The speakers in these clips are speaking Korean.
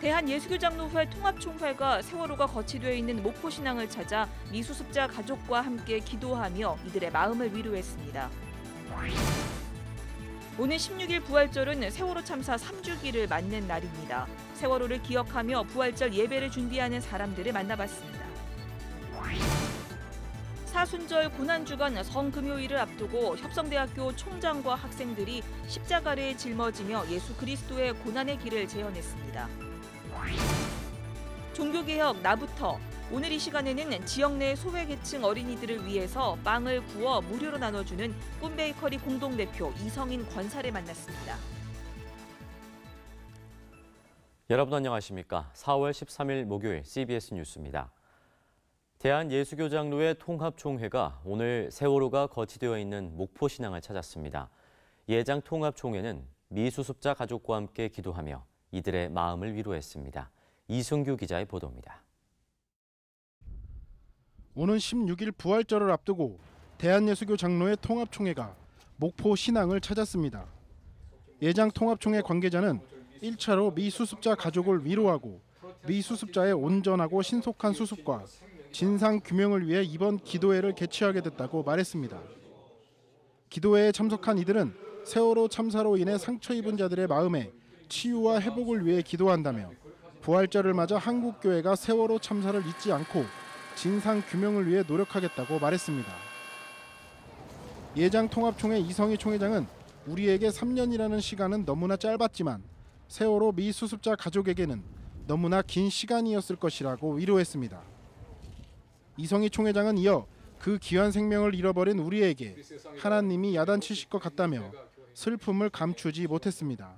대한예수교장로회 통합총회가 세월호가 거치되어 있는 목포신앙을 찾아 미수습자 가족과 함께 기도하며 이들의 마음을 위로했습니다. 오늘 16일 부활절은 세월호 참사 3주기를 맞는 날입니다. 세월호를 기억하며 부활절 예배를 준비하는 사람들을 만나봤습니다. 사순절 고난주간 성금요일을 앞두고 협성대학교 총장과 학생들이 십자가를 짊어지며 예수 그리스도의 고난의 길을 재현했습니다. 종교개혁 나부터 오늘 이 시간에는 지역 내 소외계층 어린이들을 위해서 빵을 구워 무료로 나눠주는 꿈베이커리 공동대표 이성인 권사를 만났습니다. 여러분 안녕하십니까? 4월 13일 목요일 CBS 뉴스입니다. 대한예수교장로회 통합총회가 오늘 세월호가 거치되어 있는 목포신앙을 찾았습니다. 예장 통합총회는 미수습자 가족과 함께 기도하며 이들의 마음을 위로했습니다. 이승규 기자의 보도입니다. 오는 16일 부활절을 앞두고 대한예수교 장로회 통합총회가 목포 신앙을 찾았습니다. 예장 통합총회 관계자는 1차로 미 수습자 가족을 위로하고 미 수습자의 온전하고 신속한 수습과 진상 규명을 위해 이번 기도회를 개최하게 됐다고 말했습니다. 기도회에 참석한 이들은 세월호 참사로 인해 상처 입은 자들의 마음에 치유와 회복을 위해 기도한다며 부활절을 맞아 한국교회가 세월호 참사를 잊지 않고 진상 규명을 위해 노력하겠다고 말했습니다. 예장 통합총회 이성희 총회장은 우리에게 3년이라는 시간은 너무나 짧았지만 세월호 미수습자 가족에게는 너무나 긴 시간이었을 것이라고 위로했습니다. 이성희 총회장은 이어 그 귀한 생명을 잃어버린 우리에게 하나님이 야단치실 것 같다며 슬픔을 감추지 못했습니다.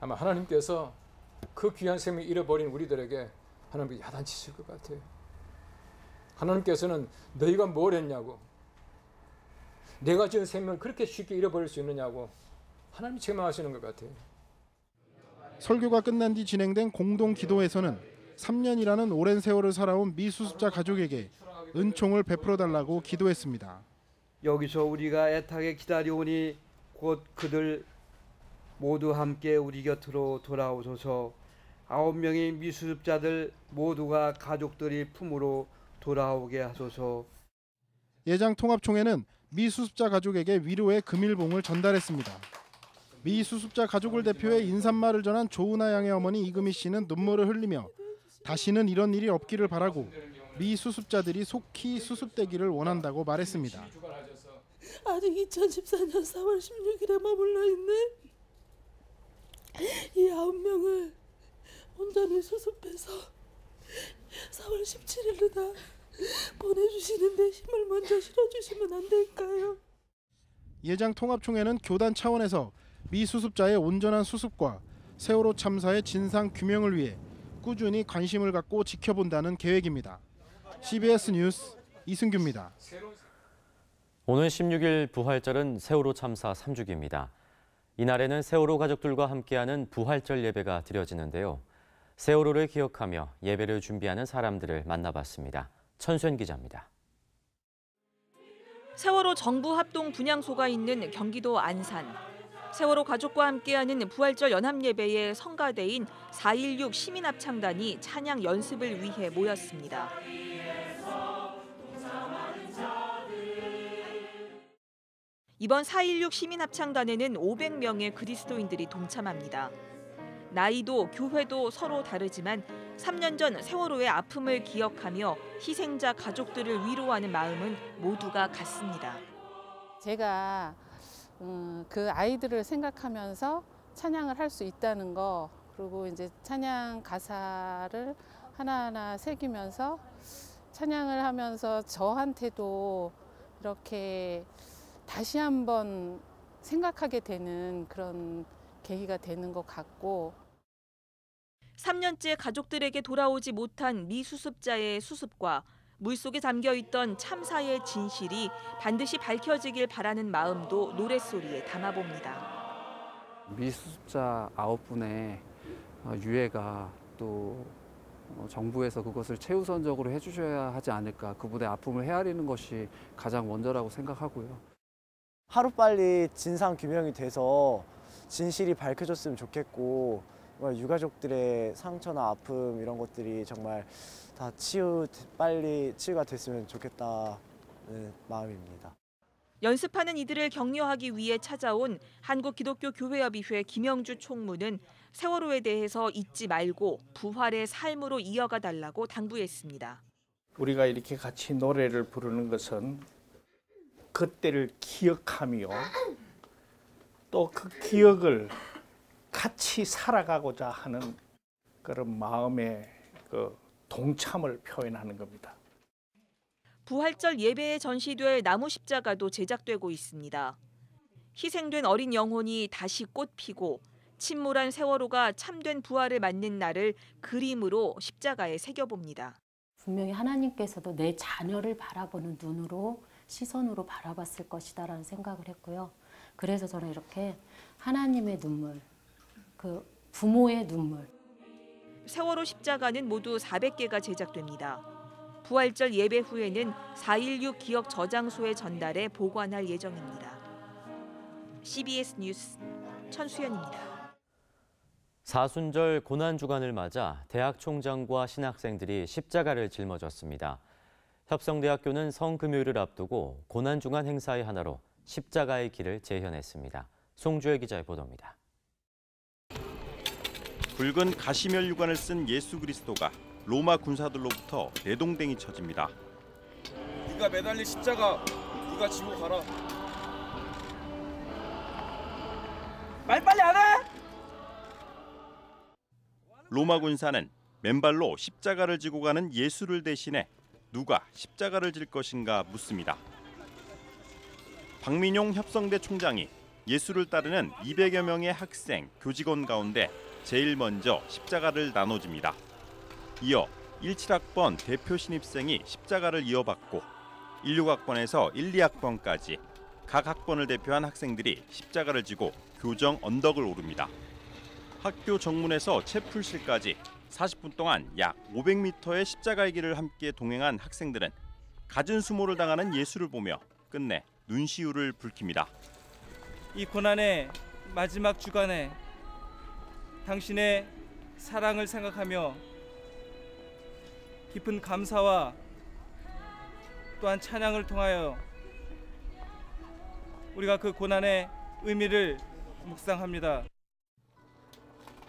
아마 하나님께서 그 귀한 생명 잃어버린 우리들에게 하나님께 야단치실 것 같아요. 하나님께서는 너희가 뭘 했냐고 내가 지은 생명을 그렇게 쉽게 잃어버릴 수 있느냐고 하나님이 책망하시는 것 같아요. 설교가 끝난 뒤 진행된 공동 기도에서는 3년이라는 오랜 세월을 살아온 미수습자 가족에게 은총을 베풀어 달라고 기도했습니다. 여기서 우리가 애타게 기다려오니 곧 그들 모두 함께 우리 곁으로 돌아오소서. 아홉 명의 미수습자들 모두가 가족들이 품으로 돌아오게 하소서. 예장 통합총회는 미수습자 가족에게 위로의 금일봉을 전달했습니다. 미수습자 가족을 대표해 인사말을 전한 조은하 양의 어머니 이금희 씨는 눈물을 흘리며 다시는 이런 일이 없기를 바라고 미수습자들이 속히 수습되기를 원한다고 말했습니다. 아직 2014년 4월 16일에 머물러 있는 이 아홉 명을 온전히 수습해서 4월 17일로 다 보내주시는데 힘을 먼저 실어주시면 안 될까요? 예장 통합총회는 교단 차원에서 미수습자의 온전한 수습과 세월호 참사의 진상 규명을 위해 꾸준히 관심을 갖고 지켜본다는 계획입니다. CBS 뉴스 이승규입니다. 오늘 16일 부활절은 세월호 참사 3주기입니다. 이날에는 세월호 가족들과 함께하는 부활절 예배가 드려지는데요. 세월호를 기억하며 예배를 준비하는 사람들을 만나봤습니다. 천수현 기자입니다. 세월호 정부 합동 분향소가 있는 경기도 안산. 세월호 가족과 함께하는 부활절 연합예배의 성가대인 4.16 시민합창단이 찬양 연습을 위해 모였습니다. 이번 4.16 시민합창단에는 500명의 그리스도인들이 동참합니다. 나이도 교회도 서로 다르지만 3년 전 세월호의 아픔을 기억하며 희생자 가족들을 위로하는 마음은 모두가 같습니다. 제가 음, 그 아이들을 생각하면서 찬양을 할 수 있다는 거 그리고 이제 찬양 가사를 하나하나 새기면서 찬양을 하면서 저한테도 이렇게 다시 한번 생각하게 되는 그런 계기가 되는 것 같고 3년째 가족들에게 돌아오지 못한 미수습자의 수습과 물속에 담겨 있던 참사의 진실이 반드시 밝혀지길 바라는 마음도 노랫소리에 담아봅니다. 미수습자 아홉 분의 유해가 또 정부에서 그것을 최우선적으로 해주셔야 하지 않을까 그분의 아픔을 헤아리는 것이 가장 먼저라고 생각하고요. 하루빨리 진상 규명이 돼서 진실이 밝혀졌으면 좋겠고 정말 유가족들의 상처나 아픔 이런 것들이 정말 다 치유 빨리 치유가 됐으면 좋겠다는 마음입니다. 연습하는 이들을 격려하기 위해 찾아온 한국기독교교회협의회 김영주 총무는 세월호에 대해서 잊지 말고 부활의 삶으로 이어가 달라고 당부했습니다. 우리가 이렇게 같이 노래를 부르는 것은 그때를 기억하며 또 그 기억을 같이 살아가고자 하는 그런 마음의 그 동참을 표현하는 겁니다. 부활절 예배에 전시될 나무 십자가도 제작되고 있습니다. 희생된 어린 영혼이 다시 꽃 피고 침몰한 세월호가 참된 부활을 맞는 날을 그림으로 십자가에 새겨봅니다. 분명히 하나님께서도 내 자녀를 바라보는 눈으로 시선으로 바라봤을 것이다라는 생각을 했고요. 그래서 저는 이렇게 하나님의 눈물, 그 부모의 눈물, 세월호 십자가는 모두 400개가 제작됩니다. 부활절 예배 후에는 4.16 기억 저장소에 전달해 보관할 예정입니다. CBS 뉴스 천수연입니다. 사순절 고난 주간을 맞아 대학 총장과 신학생들이 십자가를 짊어졌습니다. 협성대학교는 성금요일을 앞두고 고난 주간 행사의 하나로 십자가의 길을 재현했습니다. 송주혜 기자의 보도입니다. 붉은 가시멸 유관을 쓴 예수 그리스도가 로마 군사들로부터 내동댕이 쳐집니다. 네가 매달린 십자가 네가 지고 가라. 말 빨리 안 해? 로마 군사는 맨발로 십자가를 지고 가는 예수를 대신해 누가 십자가를 질 것인가 묻습니다. 박민용 협성대 총장이 예수를 따르는 200여 명의 학생, 교직원 가운데 제일 먼저 십자가를 나눠줍니다. 이어 17학번 대표 신입생이 십자가를 이어받고 16학번에서 1, 2학번까지 각 학번을 대표한 학생들이 십자가를 지고 교정 언덕을 오릅니다. 학교 정문에서 채플실까지 40분 동안 약 500m의 십자가의 길을 함께 동행한 학생들은 갖은 수모를 당하는 예수를 보며 끝내 눈시울을 붉힙니다. 이 고난의 마지막 주간에 당신의 사랑을 생각하며 깊은 감사와 또한 찬양을 통하여 우리가 그 고난의 의미를 묵상합니다.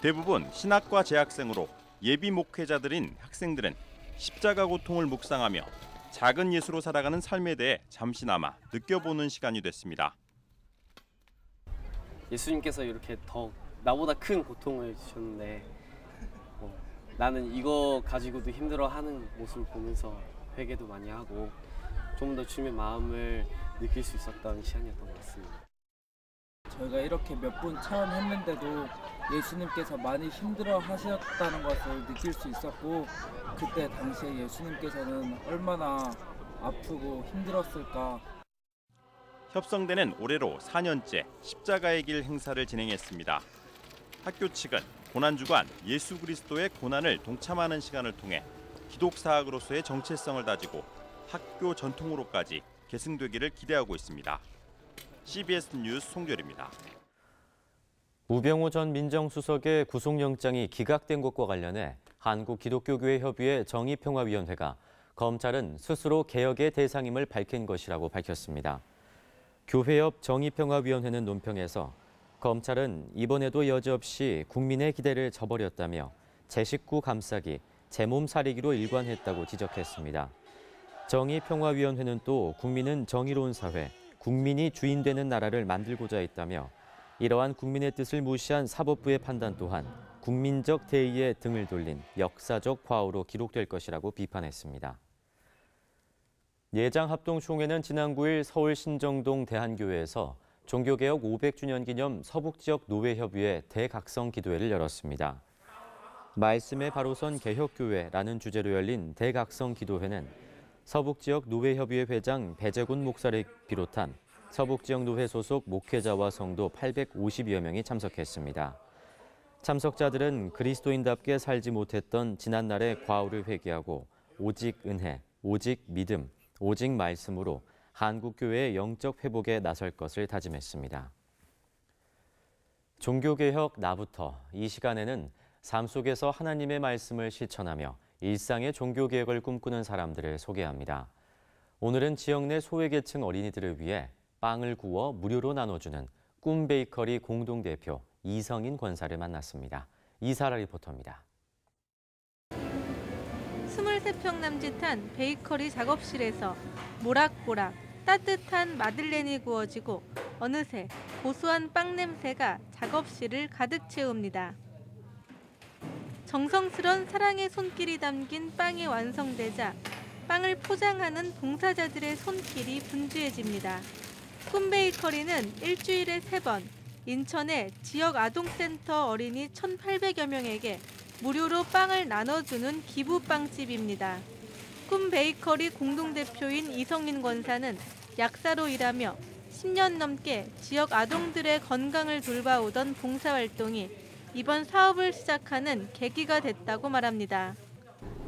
대부분 신학과 재학생으로 예비 목회자들인 학생들은 십자가 고통을 묵상하며 작은 예수로 살아가는 삶에 대해 잠시나마 느껴보는 시간이 됐습니다. 예수님께서 이렇게 더 나보다 큰 고통을 주셨는데 어, 나는 이거 가지고도 힘들어하는 모습을 보면서 회개도 많이 하고 좀 더 주님의 마음을 느낄 수 있었던 시간이었던 것 같습니다. 저희가 이렇게 몇 분 체험했는데도 예수님께서 많이 힘들어 하셨다는 것을 느낄 수 있었고 그때 당시에 예수님께서는 얼마나 아프고 힘들었을까 협성대는 올해로 4년째 십자가의 길 행사를 진행했습니다. 학교 측은 고난주간 예수 그리스도의 고난을 동참하는 시간을 통해 기독사학으로서의 정체성을 다지고 학교 전통으로까지 계승되기를 기대하고 있습니다. CBS 뉴스 송결입니다. 우병우 전 민정수석의 구속영장이 기각된 것과 관련해 한국기독교교회협의회 정의평화위원회가 검찰은 스스로 개혁의 대상임을 밝힌 것이라고 밝혔습니다. 교회협 정의평화위원회는 논평에서 검찰은 이번에도 여지없이 국민의 기대를 저버렸다며 제 식구 감싸기, 제몸 사리기로 일관했다고 지적했습니다. 정의평화위원회는 또 국민은 정의로운 사회, 국민이 주인 되는 나라를 만들고자 했다며 이러한 국민의 뜻을 무시한 사법부의 판단 또한 국민적 대의에 등을 돌린 역사적 과오로 기록될 것이라고 비판했습니다. 예장 합동총회는 지난 9일 서울 신정동 대한교회에서 종교개혁 500주년 기념 서북지역 노회협의회 대각성 기도회를 열었습니다. 말씀에 바로 선 개혁교회라는 주제로 열린 대각성 기도회는 서북지역 노회협의회 회장 배재군 목사를 비롯한 서북지역 노회 소속 목회자와 성도 850여 명이 참석했습니다. 참석자들은 그리스도인답게 살지 못했던 지난날의 과오를 회개하고 오직 은혜, 오직 믿음, 오직 말씀으로 한국교회의 영적 회복에 나설 것을 다짐했습니다. 종교개혁 나부터 이 시간에는 삶 속에서 하나님의 말씀을 실천하며 일상의 종교개혁을 꿈꾸는 사람들을 소개합니다. 오늘은 지역 내 소외계층 어린이들을 위해 빵을 구워 무료로 나눠주는 꿈 베이커리 공동대표 이성인 권사를 만났습니다. 이사라 리포터입니다. 23평 남짓한 베이커리 작업실에서 모락모락 따뜻한 마들렌이 구워지고 어느새 고소한 빵 냄새가 작업실을 가득 채웁니다. 정성스런 사랑의 손길이 담긴 빵이 완성되자 빵을 포장하는 봉사자들의 손길이 분주해집니다. 꿈 베이커리는 일주일에 세 번 인천의 지역 아동센터 어린이 1,800여 명에게 무료로 빵을 나눠주는 기부빵집입니다. 꿈 베이커리 공동대표인 이성인 권사는 약사로 일하며 10년 넘게 지역 아동들의 건강을 돌봐오던 봉사활동이 이번 사업을 시작하는 계기가 됐다고 말합니다.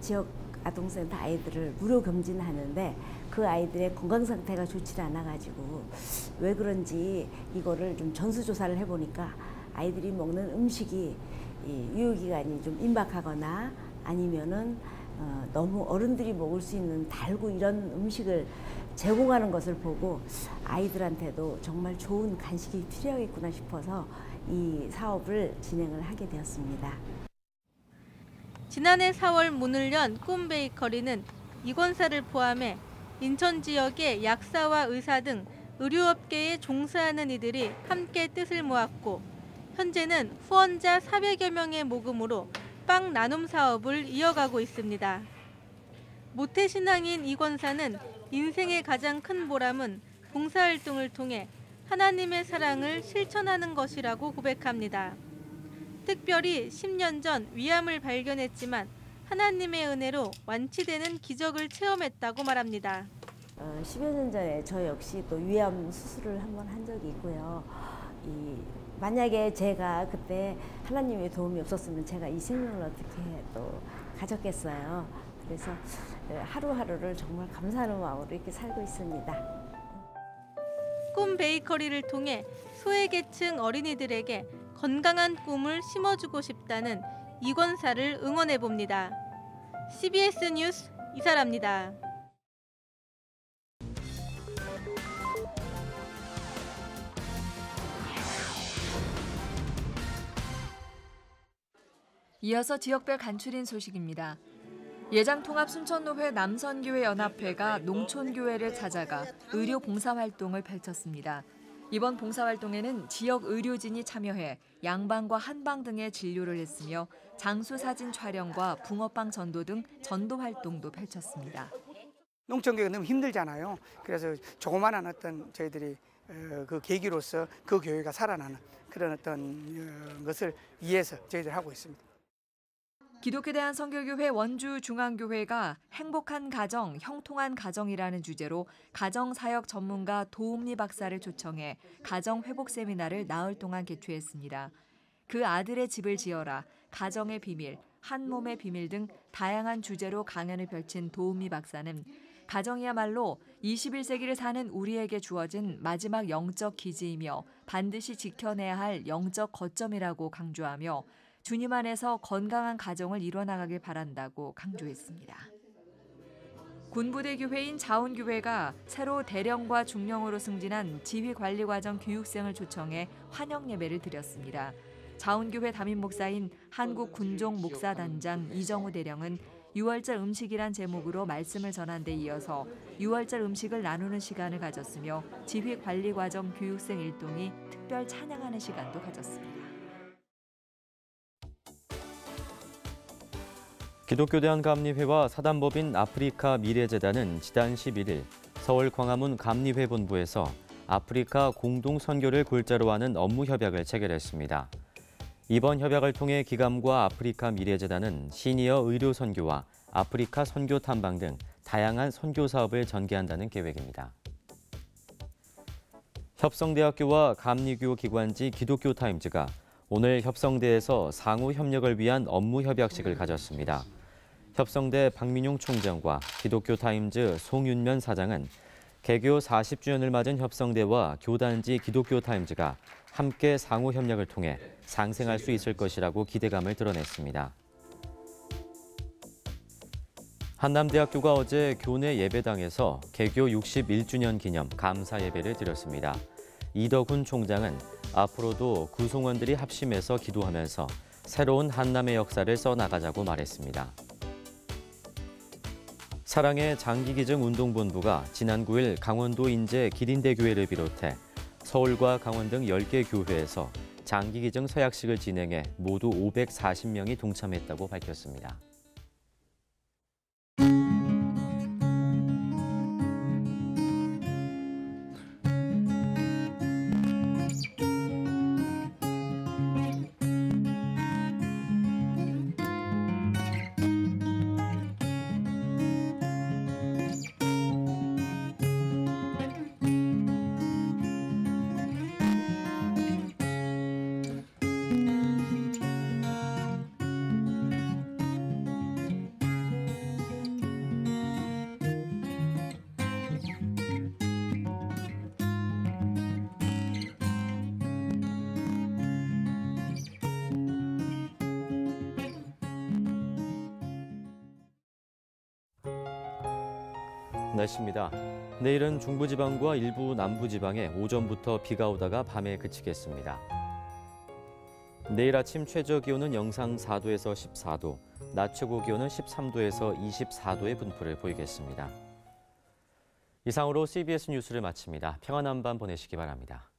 지역 아동센터 아이들을 무료 검진하는데 그 아이들의 건강 상태가 좋지 않아 가지고 왜 그런지 이거를 좀 전수조사를 해보니까 아이들이 먹는 음식이 유효기간이 좀 임박하거나 아니면은 어, 너무 어른들이 먹을 수 있는 달고 이런 음식을 제공하는 것을 보고 아이들한테도 정말 좋은 간식이 필요하겠구나 싶어서 이 사업을 진행을 하게 되었습니다. 지난해 4월 문을 연 꿈 베이커리는 이 권사를 포함해 인천 지역의 약사와 의사 등 의료업계에 종사하는 이들이 함께 뜻을 모았고 현재는 후원자 400여 명의 모금으로 빵 나눔 사업을 이어가고 있습니다. 모태신앙인 이 권사는 인생의 가장 큰 보람은 봉사활동을 통해 하나님의 사랑을 실천하는 것이라고 고백합니다. 특별히 10년 전 위암을 발견했지만 하나님의 은혜로 완치되는 기적을 체험했다고 말합니다. 어, 10여 년 전에 저 역시 또 위암 수술을 한 번 한 적이 있고요. 이, 만약에 제가 그때 하나님의 도움이 없었으면 제가 이 생명을 어떻게 또 가졌겠어요. 그래서 하루하루를 정말 감사하는 마음으로 이렇게 살고 있습니다. 꿈 베이커리를 통해 소외계층 어린이들에게 건강한 꿈을 심어주고 싶다는 이권사를 응원해 봅니다. CBS 뉴스 이사랍니다. 이어서 지역별 간추린 소식입니다. 예장통합 순천노회 남선교회 연합회가 농촌교회를 찾아가 의료 봉사 활동을 펼쳤습니다. 이번 봉사활동에는 지역 의료진이 참여해 양방과 한방 등의 진료를 했으며 장수 사진 촬영과 붕어빵 전도 등 전도 활동도 펼쳤습니다. 농촌교회가 너무 힘들잖아요. 그래서 조그마한 어떤 저희들이 그 계기로서 그 교회가 살아나는 그런 어떤 어, 것을 위해서 저희들 하고 있습니다. 기독교 대한 성결교회 원주 중앙교회가 행복한 가정, 형통한 가정이라는 주제로 가정 사역 전문가 도움리 박사를 초청해 가정 회복 세미나를 나흘 동안 개최했습니다. 그 아들의 집을 지어라, 가정의 비밀, 한 몸의 비밀 등 다양한 주제로 강연을 펼친 도움리 박사는 가정이야말로 21세기를 사는 우리에게 주어진 마지막 영적 기지이며 반드시 지켜내야 할 영적 거점이라고 강조하며 주님 안에서 건강한 가정을 이뤄나가길 바란다고 강조했습니다. 군부대 교회인 자운교회가 새로 대령과 중령으로 승진한 지휘관리과정 교육생을 초청해 환영 예배를 드렸습니다. 자운교회 담임 목사인 한국 군종 목사단장 이정우 대령은 6월절 음식이란 제목으로 말씀을 전한 데 이어서 6월절 음식을 나누는 시간을 가졌으며 지휘관리과정 교육생 일동이 특별 찬양하는 시간도 가졌습니다. 기독교 대한 감리회와 사단법인 아프리카 미래재단은 지난 11일 서울 광화문 감리회 본부에서 아프리카 공동 선교를 골자로 하는 업무 협약을 체결했습니다. 이번 협약을 통해 기감과 아프리카 미래재단은 시니어 의료 선교와 아프리카 선교 탐방 등 다양한 선교 사업을 전개한다는 계획입니다. 협성대학교와 감리교 기관지 기독교 타임즈가 오늘 협성대에서 상호 협력을 위한 업무 협약식을 가졌습니다. 협성대 박민용 총장과 기독교 타임즈 송윤면 사장은 개교 40주년을 맞은 협성대와 교단지 기독교 타임즈가 함께 상호 협력을 통해 상생할 수 있을 것이라고 기대감을 드러냈습니다. 한남대학교가 어제 교내 예배당에서 개교 61주년 기념 감사 예배를 드렸습니다. 이덕훈 총장은 앞으로도 구성원들이 합심해서 기도하면서 새로운 한남의 역사를 써나가자고 말했습니다. 사랑의 장기기증 운동본부가 지난 9일 강원도 인제 기린대 교회를 비롯해 서울과 강원 등 10개 교회에서 장기기증 서약식을 진행해 모두 540명이 동참했다고 밝혔습니다. 날씨입니다. 내일은 중부지방과 일부 남부지방에 오전부터 비가 오다가 밤에 그치겠습니다. 내일 아침 최저 기온은 영상 4도에서 14도, 낮 최고 기온은 13도에서 24도의 분포를 보이겠습니다. 이상으로 CBS 뉴스를 마칩니다. 평안한 밤 보내시기 바랍니다.